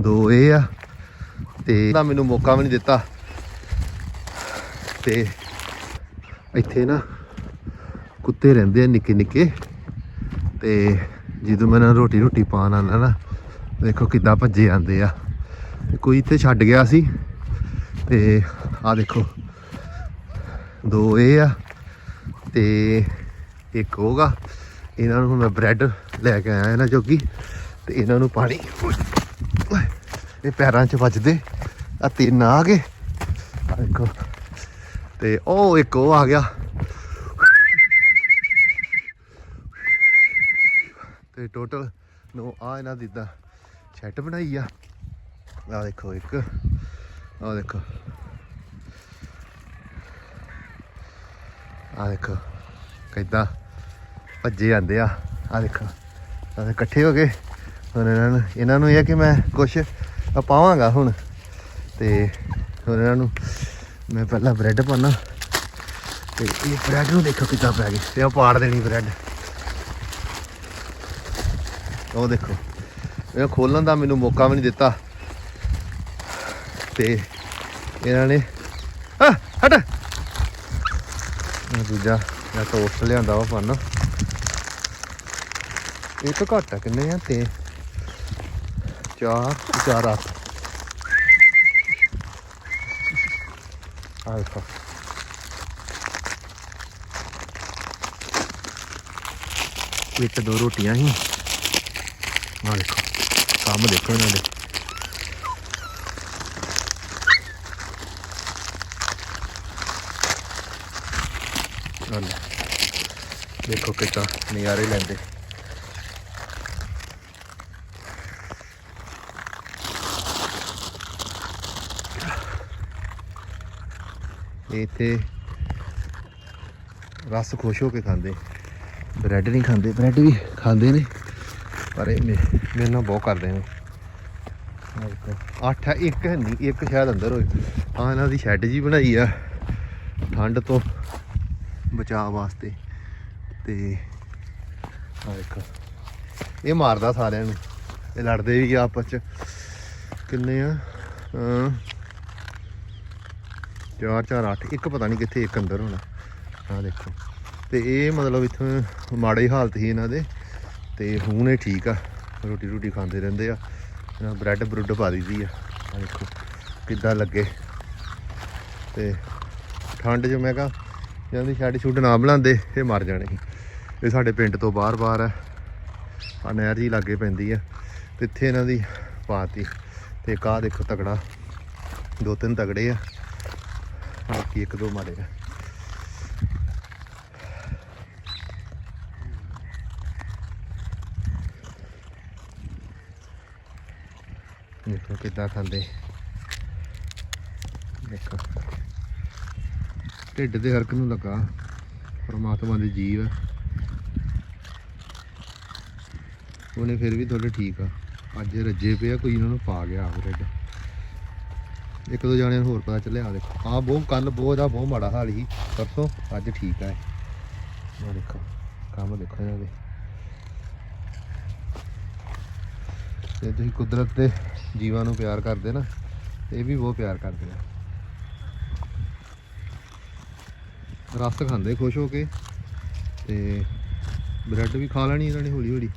ਦੋ ਇਹ ਆ ਤੇ ਨਾ ਮੈਨੂੰ ਮੌਕਾ ਵੀ ਨਹੀਂ ਦਿੱਤਾ। ਤੇ ਇੱਥੇ ਨਾ ਕੁੱਤੇ ਰਹਿੰਦੇ ਆ ਨਿੱਕੇ ਨਿੱਕੇ। ਤੇ ਜਦੋਂ ਮੈਂ ਨਾ ਰੋਟੀ ਰੋਟੀ ਪਾਣ ਆਉਂਦਾ ਨਾ, ਦੇਖੋ ਕਿੱਦਾਂ ਭੱਜੇ ਆਉਂਦੇ ਆ। ਕੋਈ ਇੱਥੇ ਛੱਡ ਗਿਆ ਸੀ। ਤੇ ਆ ਦੇਖੋ, ਦੋ ਇਹ ਆ ਤੇ ਇੱਕ ਹੋਗਾ ਇਹਨਾਂ ਨੂੰ ਮੈਂ ਬ੍ਰੈਡ ਲੈ ਕੇ ਆਇਆ ਇਹਨਾਂ ਜੋਗੀ। ਤੇ ਇਹਨਾਂ ਨੂੰ ਪਾਣੀ। ਇਹ ਪੈਰਾਂ 'ਚ ਵੱਜਦੇ ਆ ਤਿੰਨ ਆ ਗਏ। ਆ ਦੇਖੋ। ਤੇ ਉਹ ਇੱਕ ਉਹ ਆ ਗਿਆ। ਤੇ ਟੋਟਲ ਨੂੰ ਆ ਇਹਨਾਂ ਦੀ ਤਾਂ ਛੱਟ ਬਣਾਈ ਆ। ਆ ਦੇਖੋ ਇੱਕ। ਆ ਦੇਖੋ। ਆ ਦੇਖੋ ਕਿੱਦਾਂ ਭੱਜੇ ਜਾਂਦੇ ਆ। ਆ ਦੇਖੋ। ਆ ਇਕੱਠੇ ਹੋ ਗਏ ਹੁਣ ਇਹਨਾਂ ਨੂੰ ਇਹਨਾਂ ਨੂੰ ਇਹ ਕਿ ਮੈਂ ਕੁਛ ਪਾਵਾਂਗਾ ਹੁਣ। ਤੇ ਹੁਣ ਇਹਨਾਂ ਨੂੰ ਮੈਂ ਪਹਿਲਾਂ ਬ੍ਰੈਡ ਪਾਣਾ ਤੇ ਇਹ ਬ੍ਰੈਡ ਨੂੰ ਦੇਖੋ ਕਿੱਦਾਂ ਪੈ ਗਈ ਤੇ ਉਹ ਪਾੜ ਦੇਣੀ ਬ੍ਰੈਡ ਉਹ ਦੇਖੋ। ਇਹ ਖੋਲਣ ਦਾ ਮੈਨੂੰ ਮੌਕਾ ਵੀ ਨਹੀਂ ਦਿੱਤਾ। ਤੇ ਇਹਨਾਂ ਨੇ ਆ ਹਟ! ਇਹ ਦੂਜਾ ਮੈਂ ਟੋਸਟ ਲਿਆਂਦਾ ਵਾ ਪੰਨ ਇਹ ਤਾਂ ਘੱਟ ਆ ਕਿੰਨੇ ਆ? ਤੇ ਚਾਰ ਚਾਰ ਅੱਠ ਆ ਦੇਖੋ ਦੋ ਰੋਟੀਆਂ ਸੀ ਆ ਦੇਖੋ ਕੰਮ ਦੇਖੋ ਇਹਨਾਂ ਦੇ ਦੇਖੋ ਕਿੱਦਾਂ ਨਜ਼ਾਰੇ ਲੈਂਦੇ ਇਹ ਇੱਥੇ ਰਸ ਖੁਸ਼ ਹੋ ਕੇ ਖਾਂਦੇ। ਬ੍ਰੈਡ ਨਹੀਂ ਖਾਂਦੇ, ਬ੍ਰੈਡ ਵੀ ਖਾਂਦੇ ਨੇ, ਪਰ ਇਹ ਮੇ- ਮੇਰੇ ਨਾਲ ਬਹੁਤ ਕਰਦੇ ਨੇ। ਅੱਠ ਇੱਕ ਹੈ ਨਹੀਂ, ਇੱਕ ਸ਼ਾਇਦ ਅੰਦਰ ਹੋਏ। ਆ ਇਹਨਾਂ ਦੀ ਸ਼ੈੱਡ ਜੀ ਬਣਾਈ ਆ, ਠੰਡ ਤੋਂ ਬਚਾਅ ਵਾਸਤੇ। ਤੇ ਆ ਦੇਖੋ ਇਹ ਮਾਰਦਾ ਸਾਰਿਆਂ ਨੂੰ। ਇਹ ਲੜਦੇ ਵੀ ਆ ਆਪਸ ਚ। ਕਿੰਨੇ ਆ? ਅਮ ਚਾਰ ਚਾਰ, ਅੱਠ, ਇੱਕ ਪਤਾ ਨਹੀਂ ਕਿੱਥੇ, ਇੱਕ ਅੰਦਰ ਹੋਣਾ। ਆ ਦੇਖੋ। ਤੇ ਇਹ ਮਤਲਬ ਇੱਥੋਂ ਮਾੜੇ ਹਾਲਤ ਸੀ ਇਹਨਾਂ ਦੇ, ਤੇ ਹੁਣ ਇਹ ਠੀਕ ਆ। ਰੋਟੀ ਰੋਟੀ ਖਾਂਦੇ ਰਹਿੰਦੇ ਆ। ਇਹਨਾਂ ਬ੍ਰੈਡ ਬਰੁੱਡ ਪਾ ਦਿੱਤੀ ਆ। ਆ ਦੇਖੋ ਕਿੱਦਾਂ ਲੱਗੇ। ਤੇ ਠੰਡ 'ਚ ਮੈਂ ਕਿਹਾ ਇਹਨਾਂ ਦੀ ਸ਼ੈੱਡ ਸ਼ੁੱਡ ਨਾ ਬਣਾਉਂਦੇ, ਇਹ ਮਰ ਜਾਣੇ ਸੀ। ਇਹ ਸਾਡੇ ਪਿੰਡ ਤੋਂ ਬਾਹਰ-ਬਾਹਰ ਆ। ਆ ਨਹਿਰ ਜੀ ਲਾਗੇ ਪੈਂਦੀ ਆ। ਤੇ ਇੱਥੇ ਇਹਨਾਂ ਦੀ ਪਾਤੀ। ਤੇ ਇੱਕ ਆਹ ਦੇਖੋ ਤਗੜਾ ਦੋ ਤਿੰਨ ਤਗੜੇ ਆ। ਬਾਕੀ ਇੱਕ ਦੋ ਮਾਰੇ ਆ। ਦੇਖੋ ਕਿੱਦਾਂ ਖਾਂਦੇ। ਦੇਖੋ। ਢਿੱਡ ਦੇ ਹਰਕ ਨੂੰ ਲੱਗਾ। ਪਰਮਾਤਮਾ ਦੇ ਜੀਵ ਉਹਨੇ ਫਿਰ ਵੀ ਤੁਹਾਡੇ ਠੀਕ ਆ। ਅੱਜ ਰੱਜੇ ਪਿਆ ਕੋਈ ਇਹਨਾਂ ਨੂੰ ਪਾ ਗਿਆ ਆ ਬ੍ਰੈਡ ਇੱਕ ਦੋ ਜਾਣਿਆਂ ਨੂੰ ਹੋਰ ਪਤਾ ਚੱਲਿਆ ਆ ਦੇਖੋ। ਆ ਬਹੁਤ ਕੱਲ ਬਹੁਤ ਦਾ ਬਹੁਤ ਮਾੜਾ ਹਾਲ ਸੀ। ਪਰਸੋਂ ਅੱਜ ਠੀਕ ਆ ਇਹ। ਦੇਖੋ, ਕੰਮ ਦੇਖੋ ਇਹਨਾਂ ਦੇ। ਜੇ ਤੁਸੀਂ ਕੁਦਰਤ ਦੇ ਜੀਵਾਂ ਨੂੰ ਪਿਆਰ ਕਰਦੇ ਨਾ, ਇਹ ਵੀ ਬਹੁਤ ਪਿਆਰ ਕਰਦੇ ਆ। ਰਸ ਖਾਂਦੇ ਖੁਸ਼ ਹੋ ਕੇ ਤੇ ਬ੍ਰੈਡ ਵੀ ਖਾ ਲੈਣੀ ਇਹਨਾਂ ਨੇ ਹੌਲੀ ਹੌਲੀ